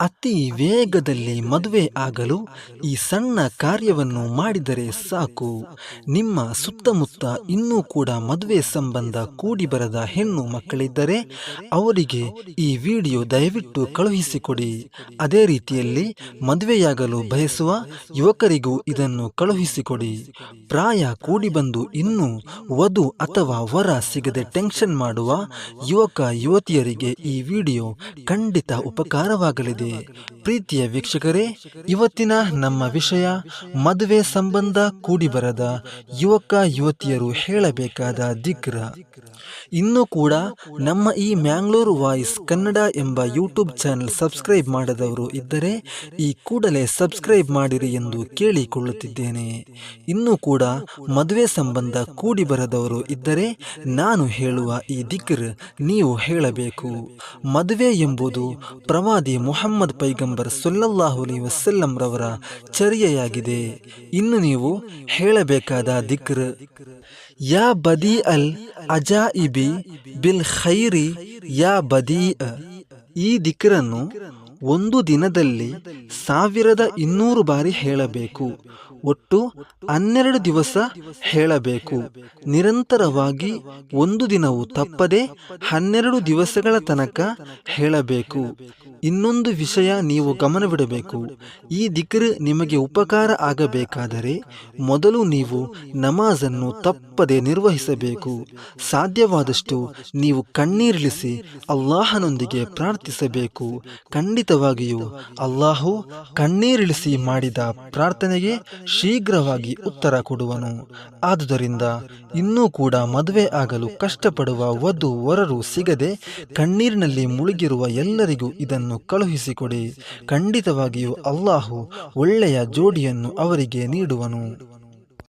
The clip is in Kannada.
ಅತಿ ವೇಗದಲ್ಲಿ ಮದುವೆ ಆಗಲು ಈ ಸಣ್ಣ ಕಾರ್ಯವನ್ನು ಮಾಡಿದರೆ ಸಾಕು. ನಿಮ್ಮ ಸುತ್ತಮುತ್ತ ಇನ್ನೂ ಕೂಡ ಮದುವೆ ಸಂಬಂಧ ಕೂಡಿಬರದ ಹೆಣ್ಣು ಮಕ್ಕಳಿದ್ದರೆ ಅವರಿಗೆ ಈ ವಿಡಿಯೋ ದಯವಿಟ್ಟು ಕಳುಹಿಸಿಕೊಡಿ. ಅದೇ ರೀತಿಯಲ್ಲಿ ಮದುವೆಯಾಗಲು ಬಯಸುವ ಯುವಕರಿಗೂ ಇದನ್ನು ಕಳುಹಿಸಿಕೊಡಿ. ಪ್ರಾಯ ಕೂಡಿ ಬಂದು ಇನ್ನೂ ವಧು ಅಥವಾ ವರ ಸಿಗದೆ ಟೆನ್ಷನ್ ಮಾಡುವ ಯುವಕ ಯುವತಿಯರಿಗೆ ಈ ವಿಡಿಯೋ ಖಂಡಿತ ಉಪಕಾರವಾಗಲಿದೆ. Ah, ಪ್ರೀತಿಯ ವೀಕ್ಷಕರೇ, ಇವತ್ತಿನ ನಮ್ಮ ವಿಷಯ ಮದುವೆ ಸಂಬಂಧ ಕೂಡಿಬರದ ಯುವಕ ಯುವತಿಯರು ಹೇಳಬೇಕಾದ ದಿಗ್ರ ಇನ್ನೂ ಕೂಡ ನಮ್ಮ ಈ ಮ್ಯಾಂಗ್ಳೂರು ವಾಯ್ಸ್ ಕನ್ನಡ ಎಂಬ ಯೂಟ್ಯೂಬ್ ಚಾನೆಲ್ ಸಬ್ಸ್ಕ್ರೈಬ್ ಮಾಡದವರು ಇದ್ದರೆ ಈ ಕೂಡಲೇ ಸಬ್ಸ್ಕ್ರೈಬ್ ಮಾಡಿರಿ ಎಂದು ಕೇಳಿಕೊಳ್ಳುತ್ತಿದ್ದೇನೆ. ಇನ್ನೂ ಕೂಡ ಮದುವೆ ಸಂಬಂಧ ಕೂಡಿ ಬರದವರು ಇದ್ದರೆ ನಾನು ಹೇಳುವ ಈ ದಿಗ್ರ ನೀವು ಹೇಳಬೇಕು. ಮದುವೆ ಎಂಬುದು ಪ್ರವಾದಿ ಮುಹಮ್ಮದ್ ಪೈಗಂಬರ್ ಸೊಲ್ಲಲ್ಲಾಹು ಅಲಿ ವಸಲ್ಲಂ ರವರ ಚರ್ಯೆಯಾಗಿದೆ. ಇನ್ನು ನೀವು ಹೇಳಬೇಕಾದ ದಿಕ್ರ್, ಯಾ ಬದಿ ಅಲ್ ಅಜಾಯಿಬಿ ಬಿಲ್ ಖೈರಿ ಯಾ ಬದಿ ಈ ದಿಕ್ರನ್ನು ಒಂದು ದಿನದಲ್ಲಿ ಸಾವಿರದ ಇನ್ನೂರು ಬಾರಿ ಹೇಳಬೇಕು. ಒಟ್ಟು ಹನ್ನೆರಡು ದಿವಸ ಹೇಳಬೇಕು. ನಿರಂತರವಾಗಿ ಒಂದು ದಿನವು ತಪ್ಪದೆ ಹನ್ನೆರಡು ದಿವಸಗಳ ತನಕ ಹೇಳಬೇಕು. ಇನ್ನೊಂದು ವಿಷಯ ನೀವು ಗಮನವಿಡಬೇಕು. ಈ ದಿಕ್ರ ನಿಮಗೆ ಉಪಕಾರ ಆಗಬೇಕಾದರೆ ಮೊದಲು ನೀವು ನಮಾಜನ್ನು ತಪ್ಪದೆ ನಿರ್ವಹಿಸಬೇಕು. ಸಾಧ್ಯವಾದಷ್ಟು ನೀವು ಕಣ್ಣೀರಿಳಿಸಿ ಅಲ್ಲಾಹನೊಂದಿಗೆ ಪ್ರಾರ್ಥಿಸಬೇಕು. ಖಂಡಿತವಾಗಿಯೂ ಅಲ್ಲಾಹು ಕಣ್ಣೀರಿಳಿಸಿ ಮಾಡಿದ ಪ್ರಾರ್ಥನೆಗೆ ಶೀಘ್ರವಾಗಿ ಉತ್ತರ ಕೊಡುವನು. ಆದುದರಿಂದ ಇನ್ನೂ ಕೂಡ ಮದುವೆ ಆಗಲು ಕಷ್ಟಪಡುವ ವಧು ವರರು ಸಿಗದೆ ಕಣ್ಣೀರಿನಲ್ಲಿ ಮುಳುಗಿರುವ ಎಲ್ಲರಿಗೂ ಇದನ್ನು ಕಳುಹಿಸಿಕೊಡಿ. ಖಂಡಿತವಾಗಿಯೂ ಅಲ್ಲಾಹು ಒಳ್ಳೆಯ ಜೋಡಿಯನ್ನು ಅವರಿಗೆ ನೀಡುವನು.